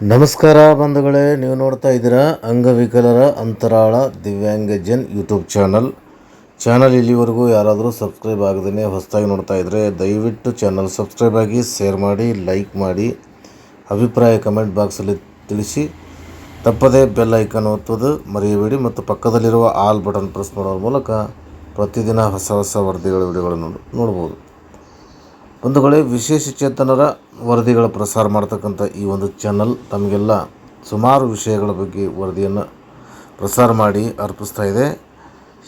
ನಮಸ್ಕಾರ ಬಂಧುಗಳೇ, ನೀವು ನೋಡ್ತಾ ಇದ್ದೀರಾ ಅಂಗವಿಕಲರ ಅಂತರಾಳ ದಿವ್ಯಾಂಗಜನ್ ಯೂಟ್ಯೂಬ್ ಚಾನಲ್. ಚಾನಲ್ ಇಲ್ಲಿವರೆಗೂ ಯಾರಾದರೂ ಸಬ್ಸ್ಕ್ರೈಬ್ ಆಗದೇ ಹೊಸದಾಗಿ ನೋಡ್ತಾ ಇದ್ದರೆ ದಯವಿಟ್ಟು ಚಾನಲ್ ಸಬ್ಸ್ಕ್ರೈಬ್ ಆಗಿ, ಶೇರ್ ಮಾಡಿ, ಲೈಕ್ ಮಾಡಿ, ಅಭಿಪ್ರಾಯ ಕಮೆಂಟ್ ಬಾಕ್ಸಲ್ಲಿ ತಿಳಿಸಿ. ತಪ್ಪದೇ ಬೆಲ್ ಐಕನ್ ಒತ್ತೋದು ಮರೆಯಬೇಡಿ ಮತ್ತು ಪಕ್ಕದಲ್ಲಿರುವ ಆಲ್ ಬಟನ್ ಪ್ರೆಸ್ ಮಾಡೋದ್ರ ಮೂಲಕ ಪ್ರತಿದಿನ ಹೊಸ ಹೊಸ ವರದಿಗಳ ವಿಡಿಯೋಗಳನ್ನು ನೋಡ್ಬೋದು. ಬಂಧುಗಳೇ, ವಿಶೇಷ ಚೇತನರ ವರದಿಗಳ ಪ್ರಸಾರ ಮಾಡ್ತಕ್ಕಂಥ ಈ ಒಂದು ಚಾನಲ್ ತಮಗೆಲ್ಲ ಸುಮಾರು ವಿಷಯಗಳ ಬಗ್ಗೆ ವರದಿಯನ್ನು ಪ್ರಸಾರ ಮಾಡಿ ಅರ್ಪಿಸ್ತಾ ಇದೆ.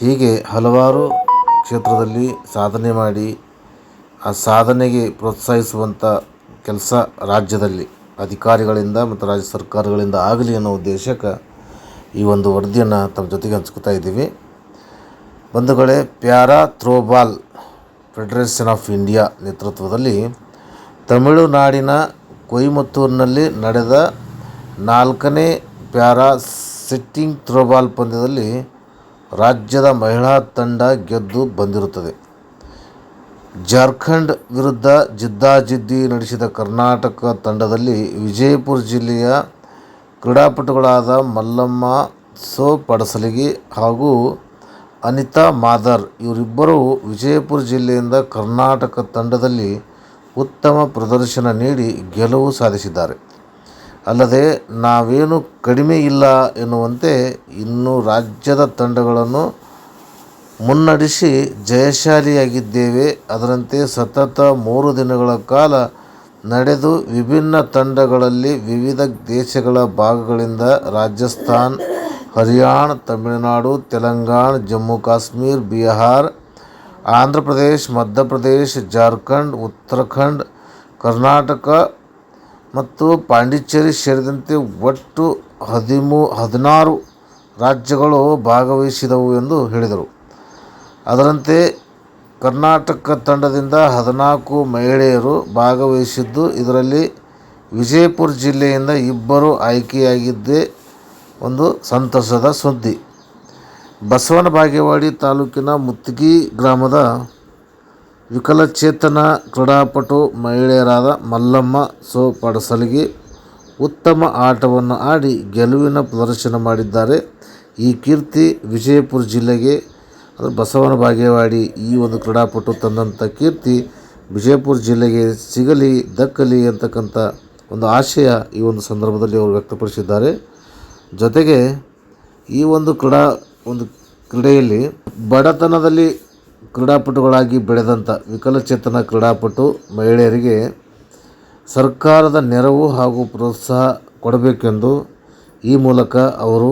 ಹೀಗೆ ಹಲವಾರು ಕ್ಷೇತ್ರದಲ್ಲಿ ಸಾಧನೆ ಮಾಡಿ, ಆ ಸಾಧನೆಗೆ ಪ್ರೋತ್ಸಾಹಿಸುವಂಥ ಕೆಲಸ ರಾಜ್ಯದಲ್ಲಿ, ಅಧಿಕಾರಿಗಳಿಂದ ಮತ್ತು ರಾಜ್ಯ ಸರ್ಕಾರಗಳಿಂದ ಆಗಲಿ ಅನ್ನೋ ಉದ್ದೇಶಕ್ಕೆ ಈ ಒಂದು ವರದಿಯನ್ನು ತಮ್ಮ ಜೊತೆಗೆ ಹಂಚ್ಕೋತಾ ಇದ್ದೀವಿ. ಬಂಧುಗಳೇ, para throwball federation of India ನೇತೃತ್ವದಲ್ಲಿ ತಮಿಳುನಾಡಿನ ಕೊಯಮತ್ತೂರಿನಲ್ಲಿ ನಡೆದ ನಾಲ್ಕನೇ ಪ್ಯಾರಾ ಸಿಟ್ಟಿಂಗ್ ಥ್ರೋಬಾಲ್ ಪಂದ್ಯದಲ್ಲಿ ರಾಜ್ಯದ ಮಹಿಳಾ ತಂಡ ಗೆದ್ದು ಬಂದಿರುತ್ತದೆ. ಜಾರ್ಖಂಡ್ ವಿರುದ್ಧ ಜಿದ್ದಾಜಿದ್ದಿ ನಡೆಸಿದ ಕರ್ನಾಟಕ ತಂಡದಲ್ಲಿ ವಿಜಯಪುರ ಜಿಲ್ಲೆಯ ಕ್ರೀಡಾಪಟುಗಳಾದ ಮಲ್ಲಮ್ಮ ಸೋ ಪಡಸಲಗಿ ಹಾಗೂ ಅನಿತಾ ಮಾದರ್ ಇವರಿಬ್ಬರೂ ವಿಜಯಪುರ ಜಿಲ್ಲೆಯಿಂದ ಕರ್ನಾಟಕ ತಂಡದಲ್ಲಿ ಉತ್ತಮ ಪ್ರದರ್ಶನ ನೀಡಿ ಗೆಲುವು ಸಾಧಿಸಿದ್ದಾರೆ. ಅಲ್ಲದೆ, ನಾವೇನು ಕಡಿಮೆ ಇಲ್ಲ ಎನ್ನುವಂತೆ ಇನ್ನೂ ರಾಜ್ಯದ ತಂಡಗಳನ್ನು ಮುನ್ನಡೆಸಿ ಜಯಶಾಲಿಯಾಗಿದ್ದೇವೆ. ಅದರಂತೆ ಸತತ ಮೂರು ದಿನಗಳ ಕಾಲ ನಡೆದು ವಿಭಿನ್ನ ತಂಡಗಳಲ್ಲಿ ವಿವಿಧ ದೇಶಗಳ ಭಾಗಗಳಿಂದ ರಾಜಸ್ಥಾನ್ ಹರಿಯಾಣ, ತಮಿಳುನಾಡು, ತೆಲಂಗಾಣ, ಜಮ್ಮು ಕಾಶ್ಮೀರ, ಬಿಹಾರ, ಆಂಧ್ರ ಪ್ರದೇಶ್ ಮಧ್ಯಪ್ರದೇಶ್ ಜಾರ್ಖಂಡ್, ಉತ್ತರಾಖಂಡ್, ಕರ್ನಾಟಕ ಮತ್ತು ಪಾಂಡಿಚೇರಿ ಸೇರಿದಂತೆ ಒಟ್ಟು ಹದಿಮೂ, ಹದಿನಾರು ರಾಜ್ಯಗಳು ಭಾಗವಹಿಸಿದವು ಎಂದು ಹೇಳಿದರು. ಅದರಂತೆ ಕರ್ನಾಟಕ ತಂಡದಿಂದ ಹದಿನಾಲ್ಕು ಮಹಿಳೆಯರು ಭಾಗವಹಿಸಿದ್ದು, ಇದರಲ್ಲಿ ವಿಜಯಪುರ ಜಿಲ್ಲೆಯಿಂದ ಇಬ್ಬರು ಆಯ್ಕೆಯಾಗಿದ್ದೇ ಒಂದು ಸಂತಸದ ಸುದ್ದಿ. ಬಸವನ ಬಾಗೇವಾಡಿ ತಾಲೂಕಿನ ಮುತ್ತಿಗಿ ಗ್ರಾಮದ ವಿಕಲಚೇತನ ಕ್ರೀಡಾಪಟು ಮಹಿಳೆಯರಾದ ಮಲ್ಲಮ್ಮ ಸೋ ಪಡಸಲಿಗೆ ಉತ್ತಮ ಆಟವನ್ನು ಆಡಿ ಗೆಲುವಿನ ಪ್ರದರ್ಶನ ಮಾಡಿದ್ದಾರೆ. ಈ ಕೀರ್ತಿ ವಿಜಯಪುರ ಜಿಲ್ಲೆಗೆ ಅಂದರೆ ಬಸವನ ಬಾಗೇವಾಡಿ ಈ ಒಂದು ಕ್ರೀಡಾಪಟು ತಂದಂಥ ಕೀರ್ತಿ ವಿಜಯಪುರ ಜಿಲ್ಲೆಗೆ ಸಿಗಲಿ, ದಕ್ಕಲಿ ಅಂತಕ್ಕಂಥ ಒಂದು ಆಶಯ ಈ ಒಂದು ಸಂದರ್ಭದಲ್ಲಿ ಅವರು ವ್ಯಕ್ತಪಡಿಸಿದ್ದಾರೆ. ಜೊತೆಗೆ ಈ ಒಂದು ಕ್ರೀಡಾ, ಒಂದು ಕ್ರೀಡೆಯಲ್ಲಿ ಬಡತನದಲ್ಲಿ ಕ್ರೀಡಾಪಟುಗಳಾಗಿ ಬೆಳೆದಂಥ ವಿಕಲಚೇತನ ಕ್ರೀಡಾಪಟು ಮಹಿಳೆಯರಿಗೆ ಸರ್ಕಾರದ ನೆರವು ಹಾಗೂ ಪ್ರೋತ್ಸಾಹ ಕೊಡಬೇಕೆಂದು ಈ ಮೂಲಕ ಅವರು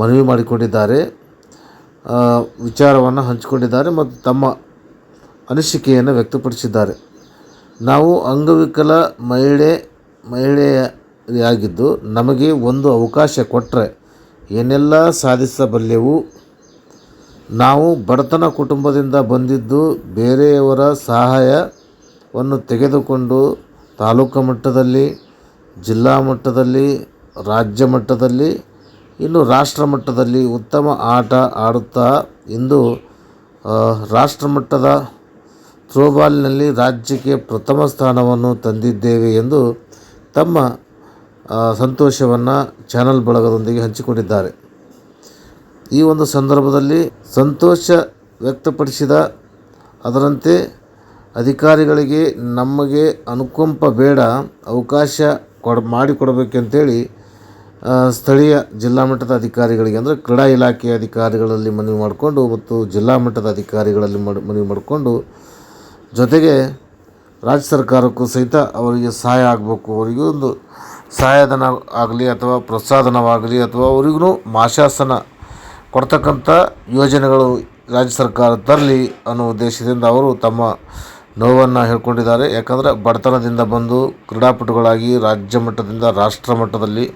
ಮನವಿ ಮಾಡಿಕೊಂಡಿದ್ದಾರೆ. ವಿಚಾರವನ್ನು ಹಂಚಿಕೊಂಡಿದ್ದಾರೆ ಮತ್ತು ತಮ್ಮ ಅನಿಸಿಕೆಯನ್ನು ವ್ಯಕ್ತಪಡಿಸಿದ್ದಾರೆ. ನಾವು ಅಂಗವಿಕಲ ಮಹಿಳೆ ಮಹಿಳೆಯಾಗಿದ್ದು ನಮಗೆ ಒಂದು ಅವಕಾಶ ಕೊಟ್ಟರೆ ಏನೆಲ್ಲ ಸಾಧಿಸಬಲ್ಲೆವು? ನಾವು ಬಡತನ ಕುಟುಂಬದಿಂದ ಬಂದಿದ್ದು ಬೇರೆಯವರ ಸಹಾಯವನ್ನು ತೆಗೆದುಕೊಂಡು ತಾಲೂಕು ಮಟ್ಟದಲ್ಲಿ, ಜಿಲ್ಲಾ ಮಟ್ಟದಲ್ಲಿ, ರಾಜ್ಯ ಮಟ್ಟದಲ್ಲಿ, ಇನ್ನು ರಾಷ್ಟ್ರ ಮಟ್ಟದಲ್ಲಿ ಉತ್ತಮ ಆಟ ಆಡುತ್ತಾ ಇಂದು ರಾಷ್ಟ್ರ ಮಟ್ಟದ ಥ್ರೋಬಾಲ್ನಲ್ಲಿ ರಾಜ್ಯಕ್ಕೆ ಪ್ರಥಮ ಸ್ಥಾನವನ್ನು ತಂದಿದ್ದೇವೆ ಎಂದು ತಮ್ಮ ಸಂತೋಷವನ್ನು ಚಾನಲ್ ಬಳಗದೊಂದಿಗೆ ಹಂಚಿಕೊಂಡಿದ್ದಾರೆ. ಈ ಒಂದು ಸಂದರ್ಭದಲ್ಲಿ ಸಂತೋಷ ವ್ಯಕ್ತಪಡಿಸಿದ, ಅದರಂತೆ ಅಧಿಕಾರಿಗಳಿಗೆ ನಮಗೆ ಅನುಕಂಪ ಬೇಡ, ಅವಕಾಶ ಕೊಡ, ಮಾಡಿಕೊಡಬೇಕಂತೇಳಿ ಸ್ಥಳೀಯ ಜಿಲ್ಲಾ ಮಟ್ಟದ ಅಧಿಕಾರಿಗಳಿಗೆ ಅಂದರೆ ಕ್ರೀಡಾ ಇಲಾಖೆಯ ಅಧಿಕಾರಿಗಳಲ್ಲಿ ಮನವಿ ಮಾಡಿಕೊಂಡು ಮತ್ತು ಜಿಲ್ಲಾ ಮಟ್ಟದ ಅಧಿಕಾರಿಗಳಲ್ಲಿ ಮನವಿ ಮಾಡಿಕೊಂಡು ಜೊತೆಗೆ ರಾಜ್ಯ ಸರ್ಕಾರಕ್ಕೂ ಸಹಿತ ಅವರಿಗೆ ಸಹಾಯ ಆಗಬೇಕು. ಅವರಿಗೂ ಒಂದು ಸಹಾಯಧನ ಆಗಲಿ ಅಥವಾ ಪ್ರೋತ್ಸಾಹನವಾಗಲಿ ಅಥವಾ ಅವ್ರಿಗೂ ಮಾಶಾಸನ ಕೊಡ್ತಕ್ಕಂಥ ಯೋಜನೆಗಳು ರಾಜ್ಯ ಸರ್ಕಾರ ತರಲಿ ಅನ್ನೋ ಉದ್ದೇಶದಿಂದ ಅವರು ತಮ್ಮ ನೋವನ್ನು ಹೇಳ್ಕೊಂಡಿದ್ದಾರೆ. ಯಾಕಂದರೆ ಬಡತನದಿಂದ ಬಂದು ಕ್ರೀಡಾಪಟುಗಳಾಗಿ ರಾಜ್ಯ ಮಟ್ಟದಿಂದ ರಾಷ್ಟ್ರ ಮಟ್ಟದಲ್ಲಿ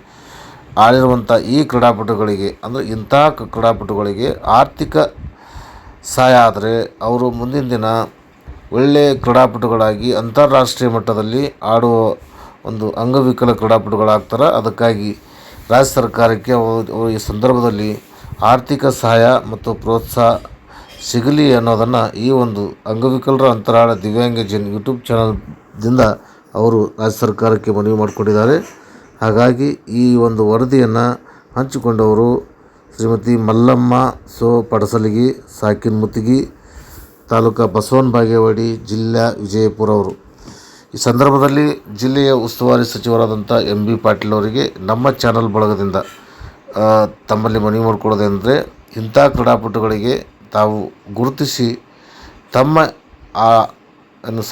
ಆಡಿರುವಂಥ ಈ ಕ್ರೀಡಾಪಟುಗಳಿಗೆ, ಅಂದರೆ ಇಂಥ ಕ್ರೀಡಾಪಟುಗಳಿಗೆ ಆರ್ಥಿಕ ಸಹಾಯ ಆದರೆ ಅವರು ಮುಂದಿನ ದಿನ ಒಳ್ಳೆಯ ಕ್ರೀಡಾಪಟುಗಳಾಗಿ ಅಂತಾರಾಷ್ಟ್ರೀಯ ಮಟ್ಟದಲ್ಲಿ ಆಡುವ ಒಂದು ಅಂಗವಿಕಲ ಕ್ರೀಡಾಪಟುಗಳಾಗ್ತಾರೆ. ಅದಕ್ಕಾಗಿ ರಾಜ್ಯ ಸರ್ಕಾರಕ್ಕೆ ಈ ಸಂದರ್ಭದಲ್ಲಿ ಆರ್ಥಿಕ ಸಹಾಯ ಮತ್ತು ಪ್ರೋತ್ಸಾಹ ಸಿಗಲಿ ಅನ್ನೋದನ್ನು ಈ ಒಂದು ಅಂಗವಿಕಲರ ಅಂತರಾಳ ದಿವ್ಯಾಂಗ ಜನ ಯೂಟ್ಯೂಬ್ ಚಾನಲ್ದಿಂದ ಅವರು ರಾಜ್ಯ ಸರ್ಕಾರಕ್ಕೆ ಮನವಿ ಮಾಡಿಕೊಂಡಿದ್ದಾರೆ. ಹಾಗಾಗಿ ಈ ಒಂದು ವರದಿಯನ್ನು ಹಂಚಿಕೊಂಡವರು ಶ್ರೀಮತಿ ಮಲ್ಲಮ್ಮ ಸೋ ಪಡಸಲಗಿ, ಸಾಕಿನ್ ಮುತ್ತಿಗಿ, ತಾಲೂಕಾ ಬಸವನ ಬಾಗೇವಾಡಿ, ಜಿಲ್ಲಾ ವಿಜಯಪುರ ಅವರು. ಈ ಸಂದರ್ಭದಲ್ಲಿ ಜಿಲ್ಲೆಯ ಉಸ್ತುವಾರಿ ಸಚಿವರಾದಂಥ ಎಂ ಬಿ ಪಾಟೀಲ್ ಅವರಿಗೆ ನಮ್ಮ ಚಾನಲ್ ಬಳಗದಿಂದ ತಮ್ಮಲ್ಲಿ ಮನವಿ ಮಾಡಿಕೊಳ್ಳೋದೆಂದರೆ ಇಂಥ ಕ್ರೀಡಾಪಟುಗಳಿಗೆ ತಾವು ಗುರುತಿಸಿ ತಮ್ಮ, ಆ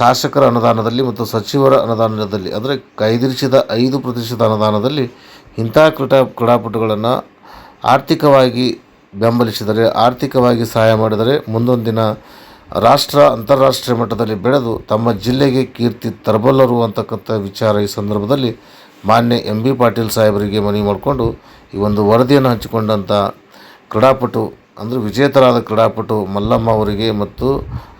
ಶಾಸಕರ ಅನುದಾನದಲ್ಲಿ ಮತ್ತು ಸಚಿವರ ಅನುದಾನದಲ್ಲಿ, ಅಂದರೆ ಕೈದಿರಿಸಿದ ಐದು ಪ್ರತಿಶತ ಅನುದಾನದಲ್ಲಿ ಇಂಥ ಕ್ರೀಡಾ, ಕ್ರೀಡಾಪಟುಗಳನ್ನು ಆರ್ಥಿಕವಾಗಿ ಬೆಂಬಲಿಸಿದರೆ, ಆರ್ಥಿಕವಾಗಿ ಸಹಾಯ ಮಾಡಿದರೆ ಮುಂದೊಂದು ದಿನ ರಾಷ್ಟ್ರ ಅಂತಾರಾಷ್ಟ್ರೀಯ ಮಟ್ಟದಲ್ಲಿ ಬೆಳೆದು ತಮ್ಮ ಜಿಲ್ಲೆಗೆ ಕೀರ್ತಿ ತರಬಲ್ಲರು ಅಂತಕ್ಕಂಥ ವಿಚಾರ ಈ ಸಂದರ್ಭದಲ್ಲಿ ಮಾನ್ಯ ಎಂ ಬಿ ಪಾಟೀಲ್ ಸಾಹೇಬರಿಗೆ ಮನವಿ ಮಾಡಿಕೊಂಡು ಈ ಒಂದು ವರದಿಯನ್ನು ಹಂಚಿಕೊಂಡಂಥ ಕ್ರೀಡಾಪಟು, ಅಂದರೆ ವಿಜೇತರಾದ ಕ್ರೀಡಾಪಟು ಮಲ್ಲಮ್ಮ ಅವರಿಗೆ ಮತ್ತು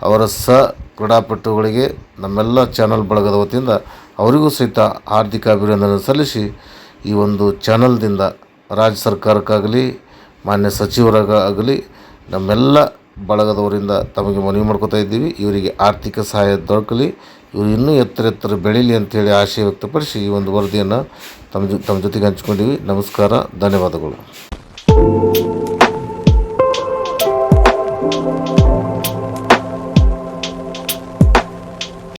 ಅವರ ಸ ಕ್ರೀಡಾಪಟುಗಳಿಗೆ ನಮ್ಮೆಲ್ಲ ಚಾನಲ್ ಬಳಗದ ವತಿಯಿಂದ ಅವರಿಗೂ ಸಹಿತ ಹಾರ್ದಿಕ ಅಭಿನಂದನೆ ಸಲ್ಲಿಸಿ ಈ ಒಂದು ಚಾನಲ್ದಿಂದ ರಾಜ್ಯ ಸರ್ಕಾರಕ್ಕಾಗಲಿ, ಮಾನ್ಯ ಸಚಿವರಾಗಲಿ ನಮ್ಮೆಲ್ಲ ಬಳಗದವರಿಂದ ತಮಗೆ ಮನವಿ ಮಾಡ್ಕೋತಾ ಇದ್ದೀವಿ. ಇವರಿಗೆ ಆರ್ಥಿಕ ಸಹಾಯ ದೊರಕಲಿ. ಇವರು ಇನ್ನೂ ಎತ್ತರ ಎತ್ತರ ಬೆಳೀಲಿ ಅಂತೇಳಿ ಆಶಯ ವ್ಯಕ್ತಪಡಿಸಿ ಈ ಒಂದು ವರದಿಯನ್ನು ತಮ್ಮ ಜೊ, ತಮ್ಮ ಜೊತೆಗೆ ಹಂಚ್ಕೊಂಡಿವಿ. ನಮಸ್ಕಾರ, ಧನ್ಯವಾದಗಳು.